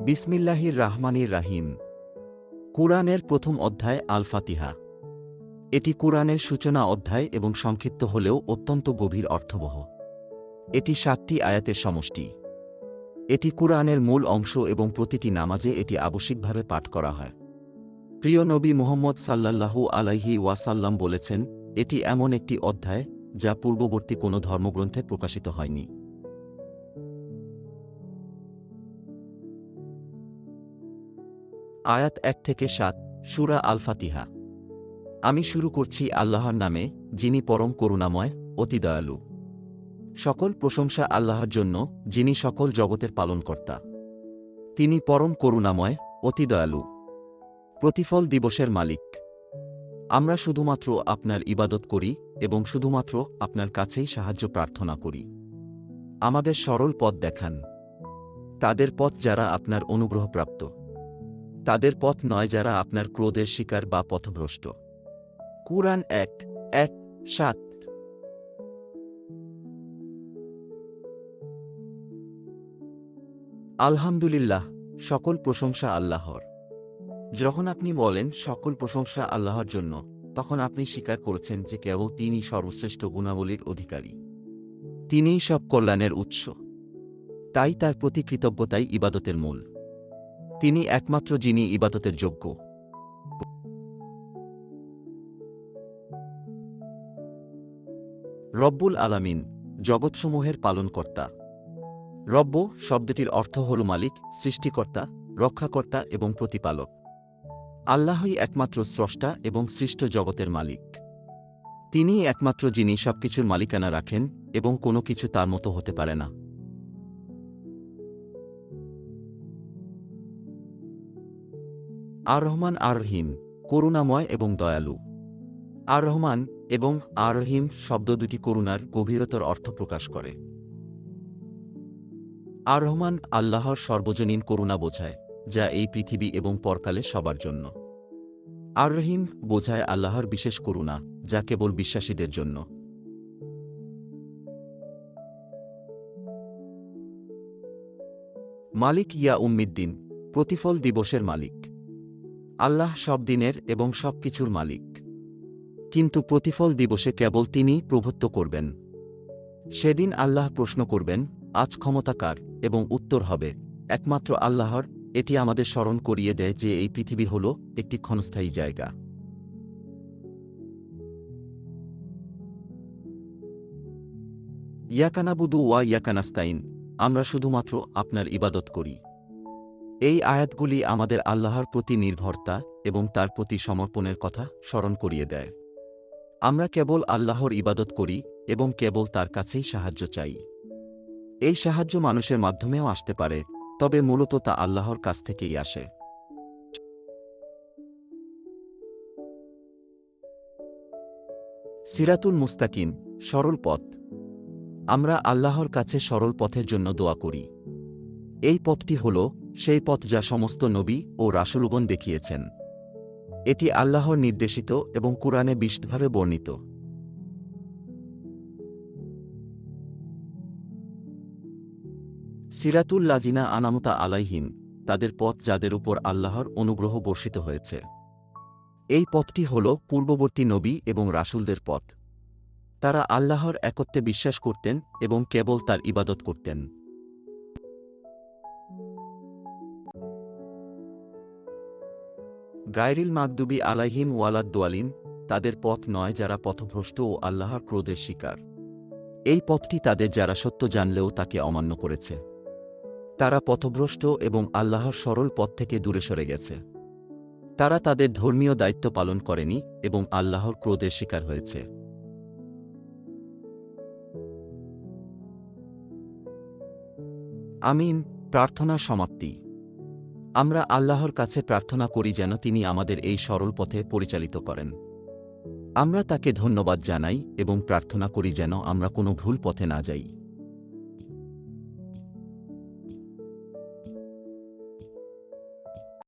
বিসমিল্লাহির রাহমানির রাহিম। কুরআনের প্রথম অধ্যায় আল ফাতিহা এটি কুরআনের সূচনা অধ্যায় এবং সংক্ষিপ্ত হলেও অত্যন্ত গভীর অর্থবহ। এটি সাতটি আয়াতের সমষ্টি। এটি কুরআনের মূল অংশ এবং প্রতিটি নামাজে এটি আবশ্যিকভাবে পাঠ করা হয়। প্রিয় নবী মুহম্মদ সাল্লাল্লাহু আলাইহি ওয়াসাল্লাম বলেছেন, এটি এমন একটি অধ্যায় যা পূর্ববর্তী কোনো ধর্মগ্রন্থে প্রকাশিত হয়নি। আয়াত এক থেকে সাত, সুরা আল ফাতিহা আমি শুরু করছি আল্লাহর নামে, যিনি পরম করুণাময়, অতি দয়ালু। সকল প্রশংসা আল্লাহর জন্য, যিনি সকল জগতের পালনকর্তা। তিনি পরম করুণাময়, অতি দয়ালু। প্রতিফল দিবসের মালিক। আমরা শুধুমাত্র আপনার ইবাদত করি এবং শুধুমাত্র আপনার কাছেই সাহায্য প্রার্থনা করি। আমাদের সরল পথ দেখান। তাদের পথ যারা আপনার অনুগ্রহপ্রাপ্ত। তাদের পথ নয় যারা আপনার ক্রোধের শিকার বা পথভ্রষ্ট। কুরআন এক এক, সাত। আলহামদুলিল্লাহ, সকল প্রশংসা আল্লাহর। যখন আপনি বলেন সকল প্রশংসা আল্লাহর জন্য, তখন আপনি স্বীকার করেছেন যে কেবল তিনি সর্বশ্রেষ্ঠ গুণাবলীর অধিকারী। তিনিই সব কল্যাণের উৎস। তাই তার প্রতি কৃতজ্ঞতাই ইবাদতের মূল। তিনি একমাত্র যিনি ইবাদতের যোগ্য। রব্বুল আলামিন জগৎসমূহের পালনকর্তা। রব্ব শব্দটির অর্থ হল মালিক, সৃষ্টিকর্তা, রক্ষাকর্তা এবং প্রতিপালক। আল্লাহই একমাত্র স্রষ্টা এবং সৃষ্ট জগতের মালিক। তিনিই একমাত্র যিনি সবকিছুর মালিকানা রাখেন এবং কোনো কিছু তার মতো হতে পারে না। আর রহমান আর রহিম, করুণাময় এবং দয়ালু। আর রহমান এবং আর রহিম শব্দ দুটি করুণার গভীরতর অর্থ প্রকাশ করে। আর রহমান আল্লাহর সর্বজনীন করুণা বোঝায়, যা এই পৃথিবী এবং পরকালে সবার জন্য। আর রহিম বোঝায় আল্লাহর বিশেষ করুণা, যা কেবল বিশ্বাসীদের জন্য। মালিক ইয়া উম্মিদ্দিন, প্রতিফল দিবসের মালিক। আল্লাহ সব দিনের এবং সব কিছুর মালিক। কিন্তু প্রতিফল দিবসে কেবল তিনি প্রভুত্ব করবেন। সেদিন আল্লাহ প্রশ্ন করবেন, আজ ক্ষমতা কার এবং উত্তর হবে। একমাত্র আল্লাহর, এটি আমাদের স্মরণ করিয়ে দেয় যে এই পৃথিবী হল একটি ক্ষণস্থায়ী জায়গা। ইয়াকানাবুদু ওয়া ইয়াকানাস্তাইন, আমরা শুধুমাত্র আপনার ইবাদত করি। এই আয়াতগুলি আমাদের আল্লাহর প্রতি নির্ভরতা এবং তার প্রতি সমর্পণের কথা স্মরণ করিয়ে দেয়। আমরা কেবল আল্লাহর ইবাদত করি এবং কেবল তার কাছেই সাহায্য চাই। এই সাহায্য মানুষের মাধ্যমেও আসতে পারে, তবে মূলত তা আল্লাহর কাছ থেকেই আসে। সিরাতুল মুস্তাকিম, সরল পথ। আমরা আল্লাহর কাছে সরল পথের জন্য দোয়া করি। এই পথটি হল সেই পথ যা সমস্ত নবী ও রাসুলগণ দেখিয়েছেন। এটি আল্লাহর নির্দেশিত এবং কুরআনে বিশদভাবে বর্ণিত। সিরাতুল লাজিনা আনামতা আলাইহিম, তাদের পথ যাদের উপর আল্লাহর অনুগ্রহ বর্ষিত হয়েছে। এই পথটি হল পূর্ববর্তী নবী এবং রাসুলদের পথ। তারা আল্লাহর একত্বে বিশ্বাস করতেন এবং কেবল তার ইবাদত করতেন। গায়রিল মাকদুবি আলাইহিম ওয়ালাদ দোয়ালিন, তাদের পথ নয় যারা পথভ্রষ্ট ও আল্লাহর ক্রোধের শিকার। এই পথটি তাদের যারা সত্য জানলেও তাকে অমান্য করেছে। তারা পথভ্রষ্ট এবং আল্লাহর সরল পথ থেকে দূরে সরে গেছে। তারা তাদের ধর্মীয় দায়িত্ব পালন করেনি এবং আল্লাহর ক্রোধের শিকার হয়েছে। আমিন, প্রার্থনা সমাপ্তি। আমরা আল্লাহর কাছে প্রার্থনা করি যেন তিনি আমাদের এই সরল পথে পরিচালিত করেন। আমরা তাকে ধন্যবাদ জানাই এবং প্রার্থনা করি যেন আমরা কোনো ভুল পথে না যাই।